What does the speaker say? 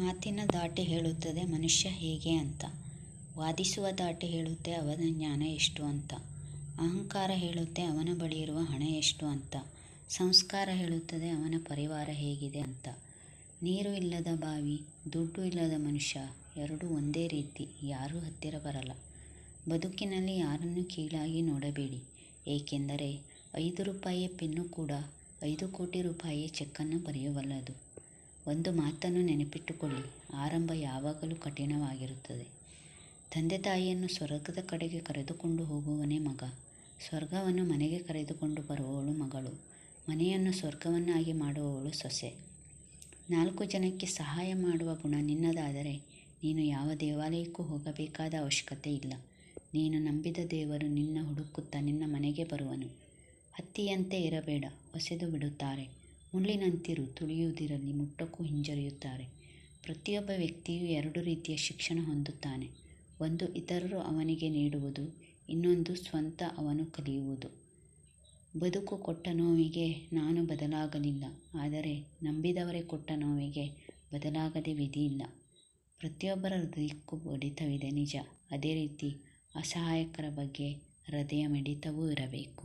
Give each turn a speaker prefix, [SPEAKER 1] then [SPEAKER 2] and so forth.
[SPEAKER 1] ಮಾತಿನ ದಾಟಿ ಹೇಳುತ್ತದೆ ಮನುಷ್ಯ ಹೇಗೆ ಅಂತ. ವಾದಿಸುವ ದಾಟಿ ಹೇಳುತ್ತೆ ಅವನ ಜ್ಞಾನ ಎಷ್ಟು ಅಂತ. ಅಹಂಕಾರ ಹೇಳುತ್ತೆ ಅವನ ಬಳಿ ಇರುವ ಹಣ ಎಷ್ಟು ಅಂತ. ಸಂಸ್ಕಾರ ಹೇಳುತ್ತದೆ ಅವನ ಪರಿವಾರ ಹೇಗಿದೆ ಅಂತ. ನೀರು ಇಲ್ಲದ ಬಾವಿ, ದುಡ್ಡು ಇಲ್ಲದ ಮನುಷ್ಯ, ಎರಡೂ ಒಂದೇ ರೀತಿ, ಯಾರೂ ಹತ್ತಿರ ಬರಲ್ಲ. ಬದುಕಿನಲ್ಲಿ ಯಾರನ್ನು ಕೀಳಾಗಿ ನೋಡಬೇಡಿ. ಏಕೆಂದರೆ ಐದು ರೂಪಾಯಿಯ ಪೆನ್ನು ಕೂಡ ಐದು ಕೋಟಿ ರೂಪಾಯಿಯ ಚೆಕ್ಕನ್ನು ಬರೆಯಬಲ್ಲದು ಒಂದು ಮಾತನ್ನು ನೆನಪಿಟ್ಟುಕೊಳ್ಳಿ. ಆರಂಭ ಯಾವಾಗಲೂ ಕಠಿಣವಾಗಿರುತ್ತದೆ. ತಂದೆ ತಾಯಿಯನ್ನು ಸ್ವರ್ಗದ ಕಡೆಗೆ ಕರೆದುಕೊಂಡು ಹೋಗುವನೇ ಮಗ. ಸ್ವರ್ಗವನ್ನು ಮನೆಗೆ ಕರೆದುಕೊಂಡು ಬರುವವಳು ಮಗಳು. ಮನೆಯನ್ನು ಸ್ವರ್ಗವನ್ನಾಗಿ ಮಾಡುವವಳು ಸೊಸೆ. ನಾಲ್ಕು ಜನಕ್ಕೆ ಸಹಾಯ ಮಾಡುವ ಗುಣ ನಿನ್ನದಾದರೆ ನೀನು ಯಾವ ದೇವಾಲಯಕ್ಕೂ ಹೋಗಬೇಕಾದ ಅವಶ್ಯಕತೆ ಇಲ್ಲ. ನೀನು ನಂಬಿದ ದೇವರು ನಿನ್ನ ಹುಡುಕುತ್ತಾ ನಿನ್ನ ಮನೆಗೆ ಬರುವನು. ಹತ್ತಿಯಂತೆ ಇರಬೇಡ. ಹೊಸೆದು ಬಿಡುತ್ತಾರೆ. ಮುಳ್ಳಿನಂತಿರು ತುಳಿಯುವುದಿರಲಿ ಮುಟ್ಟಕ್ಕೂ ಹಿಂಜರಿಯುತ್ತಾರೆ. ಪ್ರತಿಯೊಬ್ಬ ವ್ಯಕ್ತಿಯು ಎರಡು ರೀತಿಯ ಶಿಕ್ಷಣ ಹೊಂದುತ್ತಾನೆ. ಒಂದು ಇತರರು ಅವನಿಗೆ ನೀಡುವುದು, ಇನ್ನೊಂದು ಸ್ವಂತ ಅವನು ಕಲಿಯುವುದು. ಬದುಕು ಕೊಟ್ಟ ನೋವಿಗೆ ನಾನು ಬದಲಾಗಲಿಲ್ಲ, ಆದರೆ ನಂಬಿದವರೇ ಕೊಟ್ಟ ನೋವಿಗೆ ಬದಲಾಗದೆ ವಿಧಿಯಿಲ್ಲ. ಪ್ರತಿಯೊಬ್ಬರ ಹೃದಯಕ್ಕೂ ಬಡಿತವಿದೆ ನಿಜ. ಅದೇ ರೀತಿ ಅಸಹಾಯಕರ ಬಗ್ಗೆ ಹೃದಯ ಮಿಡಿತವೂ ಇರಬೇಕು.